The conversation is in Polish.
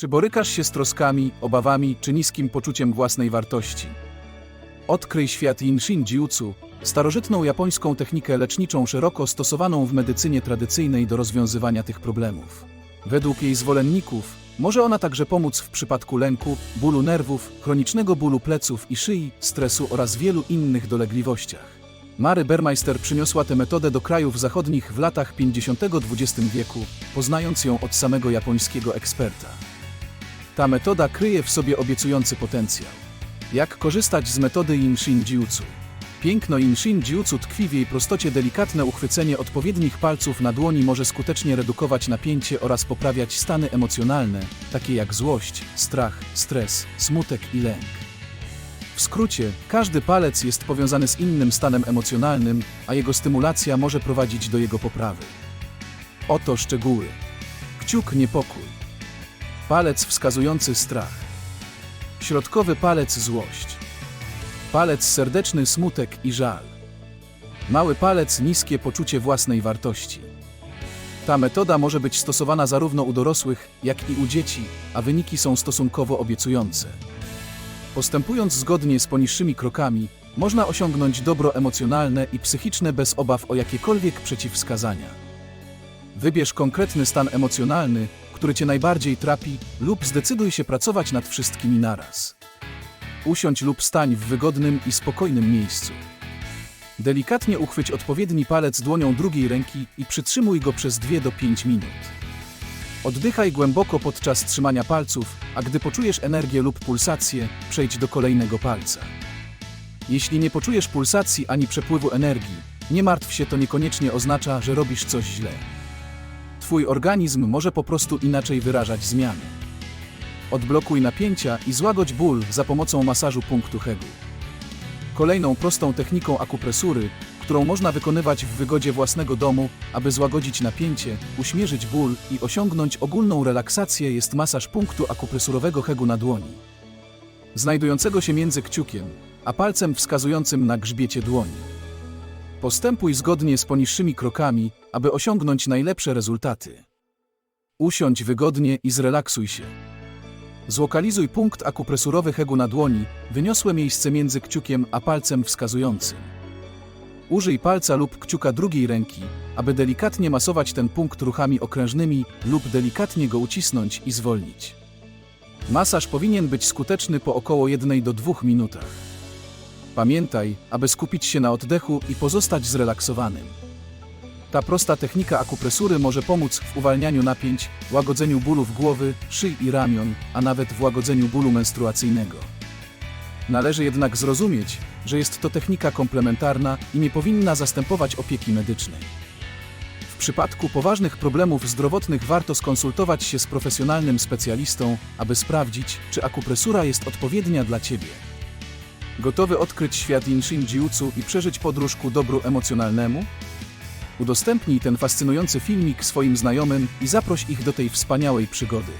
Czy borykasz się z troskami, obawami czy niskim poczuciem własnej wartości? Odkryj świat Yin Shin Jiutsu, starożytną japońską technikę leczniczą szeroko stosowaną w medycynie tradycyjnej do rozwiązywania tych problemów. Według jej zwolenników może ona także pomóc w przypadku lęku, bólu nerwów, chronicznego bólu pleców i szyi, stresu oraz wielu innych dolegliwościach. Mary Bermeister przyniosła tę metodę do krajów zachodnich w latach 50. XX wieku, poznając ją od samego japońskiego eksperta. Ta metoda kryje w sobie obiecujący potencjał. Jak korzystać z metody Inshin Jiutsu? Piękno Inshin Jiutsu tkwi w jej prostocie delikatne uchwycenie odpowiednich palców na dłoni może skutecznie redukować napięcie oraz poprawiać stany emocjonalne, takie jak złość, strach, stres, smutek i lęk. W skrócie, każdy palec jest powiązany z innym stanem emocjonalnym, a jego stymulacja może prowadzić do jego poprawy. Oto szczegóły. Kciuk niepokój. Palec wskazujący strach. Środkowy palec złość. Palec serdeczny smutek i żal. Mały palec niskie poczucie własnej wartości. Ta metoda może być stosowana zarówno u dorosłych, jak i u dzieci, a wyniki są stosunkowo obiecujące. Postępując zgodnie z poniższymi krokami, można osiągnąć dobro emocjonalne i psychiczne bez obaw o jakiekolwiek przeciwwskazania. Wybierz konkretny stan emocjonalny, który Cię najbardziej trapi, lub zdecyduj się pracować nad wszystkimi naraz. Usiądź lub stań w wygodnym i spokojnym miejscu. Delikatnie uchwyć odpowiedni palec dłonią drugiej ręki i przytrzymuj go przez 2 do 5 minut. Oddychaj głęboko podczas trzymania palców, a gdy poczujesz energię lub pulsację, przejdź do kolejnego palca. Jeśli nie poczujesz pulsacji ani przepływu energii, nie martw się, to niekoniecznie oznacza, że robisz coś źle. Twój organizm może po prostu inaczej wyrażać zmiany. Odblokuj napięcia i złagodź ból za pomocą masażu punktu Hegu. Kolejną prostą techniką akupresury, którą można wykonywać w wygodzie własnego domu, aby złagodzić napięcie, uśmierzyć ból i osiągnąć ogólną relaksację jest masaż punktu akupresurowego Hegu na dłoni. Znajdującego się między kciukiem, a palcem wskazującym na grzbiecie dłoni. Postępuj zgodnie z poniższymi krokami, aby osiągnąć najlepsze rezultaty. Usiądź wygodnie i zrelaksuj się. Zlokalizuj punkt akupresurowy Hegu na dłoni, wyniosłe miejsce między kciukiem a palcem wskazującym. Użyj palca lub kciuka drugiej ręki, aby delikatnie masować ten punkt ruchami okrężnymi lub delikatnie go ucisnąć i zwolnić. Masaż powinien być skuteczny po około 1 do 2 minutach. Pamiętaj, aby skupić się na oddechu i pozostać zrelaksowanym. Ta prosta technika akupresury może pomóc w uwalnianiu napięć, łagodzeniu bólów głowy, szyi i ramion, a nawet w łagodzeniu bólu menstruacyjnego. Należy jednak zrozumieć, że jest to technika komplementarna i nie powinna zastępować opieki medycznej. W przypadku poważnych problemów zdrowotnych warto skonsultować się z profesjonalnym specjalistą, aby sprawdzić, czy akupresura jest odpowiednia dla Ciebie. Gotowy odkryć świat Inshin Jiutsu i przeżyć podróż ku dobru emocjonalnemu? Udostępnij ten fascynujący filmik swoim znajomym i zaproś ich do tej wspaniałej przygody.